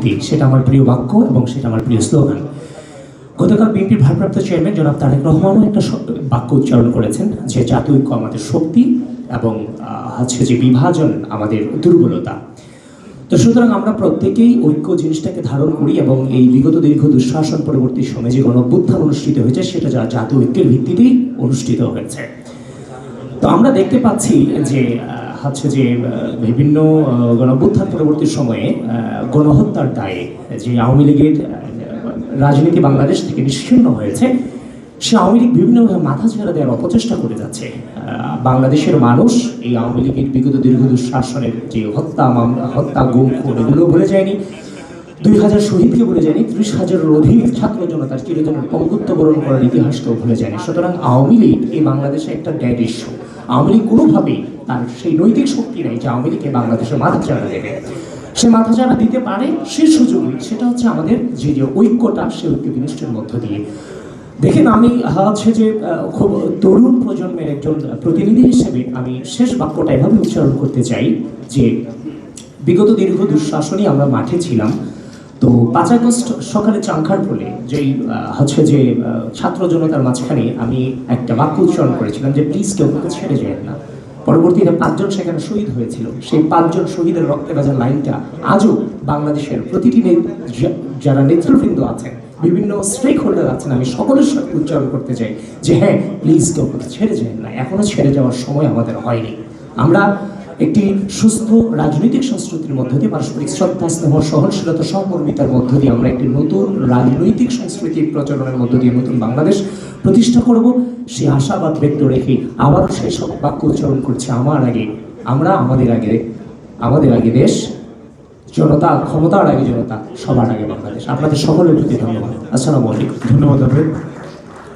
শক্তি, সেটা আমার প্রিয় বাক্য এবং সেটা আমার প্রিয় স্লোগান। গতকাল বিএনপির ভারপ্রাপ্ত চেয়ারম্যান জনাব তারেক রহমানও একটা বাক্য উচ্চারণ করেছেন, যে জাতীয় ঐক্য আমাদের শক্তি এবং হচ্ছে যে বিভাজন আমাদের দুর্বলতা। তো সুতরাং আমরা প্রত্যেকেই ঐক্য জিনিসটাকে ধারণ করি এবং এই বিগত দীর্ঘ দুঃশাসন পরবর্তী সময়ে যে গণঅভ্যুত্থান অনুষ্ঠিত হয়েছে, সেটা যা জাতীয় ঐক্যের ভিত্তিতেই অনুষ্ঠিত হয়েছে। তো আমরা দেখতে পাচ্ছি যে হচ্ছে যে বিভিন্ন আহ, গণঅভ্যুত্থান পরবর্তী সময়ে গণহত্যার দায়ে যে আওয়ামী লীগের রাজনীতি বাংলাদেশ থেকে নিশ্চিন্ন হয়েছে সে আওয়ামী লীগ বিভিন্নভাবে মাথা ছেড়ে দেওয়ার অপচেষ্টা করে যাচ্ছে। বাংলাদেশের মানুষ এই আওয়ামী লীগের বিগত দীর্ঘ দুঃশাসনের যে হত্যা হত্যা গুম খুন এগুলো ভুলে যায়নি দুই হাজার শহীদকে ভুলে যায়নি ত্রিশ হাজারের অধিক ছাত্র জনতার চিরজনের পঙ্গুত্ব বরণ করার ইতিহাসকেও ভুলে যায়নি। সুতরাং আওয়ামী লীগ এই বাংলাদেশে একটা ড্যাড ইস্যু আওয়ামী লীগ কোনোভাবেই তার সেই নৈতিক শক্তি নেই যে আওয়ামী লীগকে বাংলাদেশের মাথা চাড়া দেবে। সে মাথা চাড়া দিতে পারে, সে সুযোগই সেটা হচ্ছে আমাদের যে যে ঐক্যটা, সে ঐক্য বিনিষ্টের মধ্য দিয়ে। দেখেন আমি হচ্ছে যে খুব তরুণ প্রজন্মের একজন প্রতিনিধি হিসেবে আমি শেষ বাক্যটা এভাবে উচ্চারণ করতে চাই যে, বিগত দীর্ঘ দুঃশাসনই আমরা মাঠে ছিলাম। তো পাঁচ আগস্ট সকালে চাঙ্খার বলে যেই হচ্ছে যে ছাত্র জনতার মাঝখানে আমি একটা বাক্য উচ্চারণ করেছিলাম যে, প্লিজ কেউ কাউকে ছেড়ে যায় না। পরবর্তীতে পাঁচজন সেখানে শহীদ হয়েছিল। সেই পাঁচজন শহীদের রক্তে বাজার লাইনটা আজও বাংলাদেশের প্রতিটি যারা নেতৃবৃন্দ আছেন, বিভিন্ন স্টেক হোল্ডার আছেন, আমি সকলের সাথে উচ্চারণ করতে চাই যে হ্যাঁ প্লিজ কেউ ছেড়ে যায় না। এখনও ছেড়ে যাওয়ার সময় আমাদের হয়নি। আমরা একটি সুস্থ রাজনৈতিক সংস্কৃতির মধ্য দিয়ে পারস্পরিক শ্রদ্ধা, স্নেহ, সহনশীলতা সহমর্মিতার মধ্য দিয়ে আমরা একটি নতুন রাজনৈতিক সংস্কৃতির প্রচলনের মধ্য দিয়ে নতুন বাংলাদেশ প্রতিষ্ঠা করব। সেই আশাবাদ ব্যক্ত রেখে আবারও সেই সব বাক্য উচ্চারণ করছে আমার আগে, আমরা আমাদের আগে আমাদের আগে দেশ, জনতা, ক্ষমতার আগে জনতা, সবার আগে বাংলাদেশ। আপনাদের সকলের প্রতি ধন্যবাদ। আসসালামু আলাইকুম। ধন্যবাদ